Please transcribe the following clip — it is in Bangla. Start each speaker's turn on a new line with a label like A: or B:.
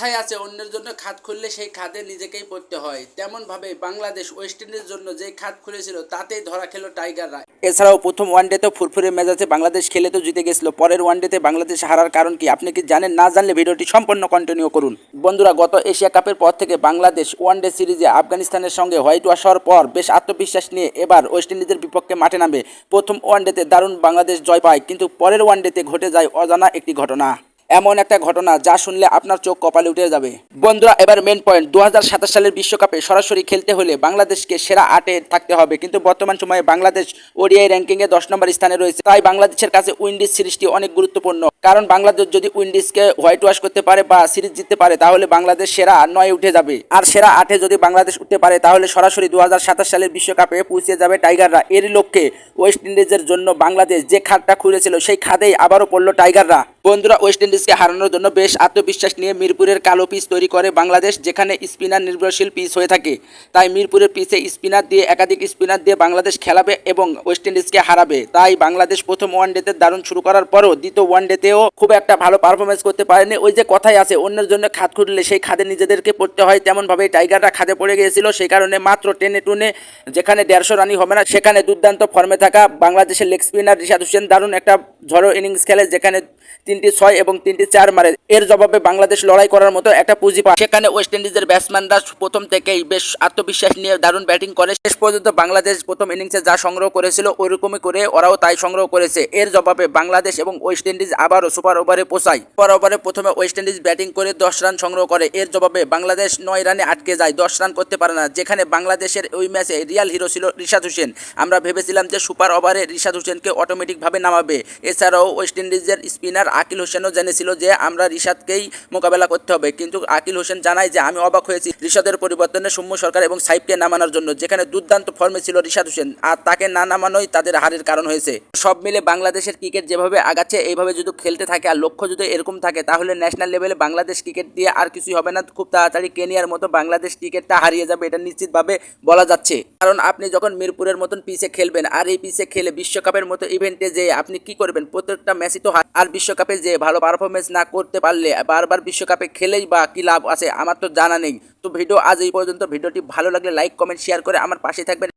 A: কথাই আছে, অন্যের জন্য খাত খুললে সেই খাদে নিজেকেই পড়তে হয়। তেমনভাবে বাংলাদেশ ওয়েস্ট ইন্ডিজের জন্য যে খাত খুলেছিল, তাতেই ধরা খেলো টাইগাররা
B: এছাড়াও প্রথম ওয়ানডেতে ফুরফুরে মেজাজে বাংলাদেশ খেলে তো জিতে গেছিল, পরের ওয়ানডেতে বাংলাদেশ হারার কারণ কি আপনি কি জানেন? না জানলে ভিডিওটি সম্পূর্ণ কন্টিনিউ করুন। বন্ধুরা, গত এশিয়া কাপের পর থেকে বাংলাদেশ ওয়ানডে সিরিজে আফগানিস্তানের সঙ্গে হোয়াইট ওয়াশ হওয়ার পর বেশ আত্মবিশ্বাস নিয়ে এবার ওয়েস্ট ইন্ডিজের বিপক্ষে মাঠে নামে। প্রথম ওয়ানডেতে দারুণ বাংলাদেশ জয় পায়, কিন্তু পরের ওয়ানডেতে ঘটে যায় অজানা একটি ঘটনা। এমন একটা ঘটনা যা শুনলে আপনার চোখ কপালে উঠে যাবে। বন্ধুরা, এবার মেন পয়েন্ট দু হাজার সাতাশ সালের বিশ্বকাপে সরাসরি খেলতে হলে বাংলাদেশকে সেরা আটে থাকতে হবে। কিন্তু বর্তমান সময়ে বাংলাদেশ ওডিআই র্যাঙ্কিংয়ে দশ নম্বর স্থানে রয়েছে। তাই বাংলাদেশের কাছে উইন্ডিজ সিরিজটি অনেক গুরুত্বপূর্ণ। কারণ বাংলাদেশ যদি উইন্ডিজকে হোয়াইট ওয়াশ করতে পারে বা সিরিজ জিততে পারে, তাহলে বাংলাদেশ সেরা নয় উঠে যাবে। আর সেরা আটে যদি বাংলাদেশ উঠতে পারে, তাহলে সরাসরি দু হাজার সাতাশ সালের বিশ্বকাপে পৌঁছে যাবে টাইগাররা। এর লক্ষ্যে ওয়েস্ট ইন্ডিজের জন্য বাংলাদেশ যে খাতটা খুলেছিল, সেই খাতেই আবারও পড়ল টাইগাররা। বন্ধুরা ওয়েস্ট ইন্ডিজকে হারানোর জন্য বেশ আত্মবিশ্বাস নিয়ে মিরপুরের কালো পিচ তৈরি করে বাংলাদেশ, যেখানে স্পিনার নির্ভরশীল পিচ হয়ে থাকে। তাই মিরপুরের পিচে স্পিনার দিয়ে, একাধিক স্পিনার দিয়ে বাংলাদেশ খেলাবে এবং ওয়েস্ট ইন্ডিজকে হারাবে। তাই বাংলাদেশ প্রথম ওয়ানডেতে দারুণ শুরু করার পরও দ্বিতীয় ওয়ান ওয়ানডেতেও খুব একটা ভালো পারফরমেন্স করতে পারেনি। ওই যে কথাই আছে, অন্যের জন্য খাত খুঁটলে সেই খাদে নিজেদেরকে পড়তে হয়। তেমনভাবে টাইগাররা খাদে পড়ে গিয়েছিল, সেই কারণে মাত্র টেনে টুনে যেখানে দেড়শো রানই হবে না, সেখানে দুর্দান্ত ফর্মে থাকা বাংলাদেশের লেগ স্পিনার রিশাদ হোসেন দারুণ একটা ঝড়ো ইনিংস খেলে, যেখানে তিনটি ছয় এবং তিনটি চার মারে। এর জবাবে বাংলাদেশ লড়াই করার মতো একটা পুঁজি পায়। সেখানে ওয়েস্ট ইন্ডিজের ব্যাটসম্যানরা প্রথম থেকেই বেশ আত্মবিশ্বাস নিয়ে দারুণ ব্যাটিং করে। শেষ পর্যন্ত বাংলাদেশ প্রথম ইনিংসে যা সংগ্রহ করেছিল, ওইরকমই করে ওরাও তাই সংগ্রহ করেছে। এর জবাবে বাংলাদেশ এবং ওয়েস্ট ইন্ডিজ আবারও সুপার ওভারে পোষায়। সুপার ওভারে প্রথমে ওয়েস্ট ইন্ডিজ ব্যাটিং করে দশ রান সংগ্রহ করে। এর জবাবে বাংলাদেশ নয় রানে আটকে যায়, দশ রান করতে পারে না। যেখানে বাংলাদেশের ওই ম্যাচে রিয়াল হিরো ছিল রিশাদ হোসেন। আমরা ভেবেছিলাম যে সুপার ওভারে রিশাদ হোসেনকে অটোমেটিকভাবে নামাবে। এছাড়াও ওয়েস্ট ইন্ডিজের স্পিনার আকিল হোসেনও জেনেছিল যে আমরা রিশাদকেই মোকাবেলা করতে হবে। কিন্তু আকিল হোসেন জানায় যে, আমি অবাক হয়েছি রিশাদের পরিবর্তনে সৌম্য সরকার এবং সাইফকে নামানোর জন্য, যেখানে দুর্দান্ত ফর্মে ছিল রিশাদ হোসেন, আর তাকে না নামানোই তাদের হারের কারণ হয়েছে। সব মিলে বাংলাদেশের ক্রিকেট যেভাবে আগাচ্ছে, এইভাবে যদি খেলতে থাকে আর লক্ষ্য যদি এরকম থাকে, তাহলে ন্যাশনাল লেভেলে বাংলাদেশ ক্রিকেট দিয়ে আর কিছুই হবে না। খুব তাড়াতাড়ি কেনিয়ার মতো বাংলাদেশ ক্রিকেটটা হারিয়ে যাবে, এটা নিশ্চিতভাবে বলা যাচ্ছে। কারণ আপনি যখন মিরপুরের মতন পিচে খেলবেন, আর এই পিচে খেলে বিশ্বকাপের মতো ইভেন্টে যে আপনি কি করবেন? প্রত্যেকটা ম্যাচই তো আর বিশ্বকাপে যে ভালো পারফরমেন্স না করতে পারলে বারবার বিশ্বকাপে খেলেই বা কি লাভ আছে, আমার তো জানা নেই। তো ভিডিও আজ এই পর্যন্ত। ভিডিওটি ভালো লাগলে লাইক কমেন্ট শেয়ার করে আমার পাশে থাকবেন।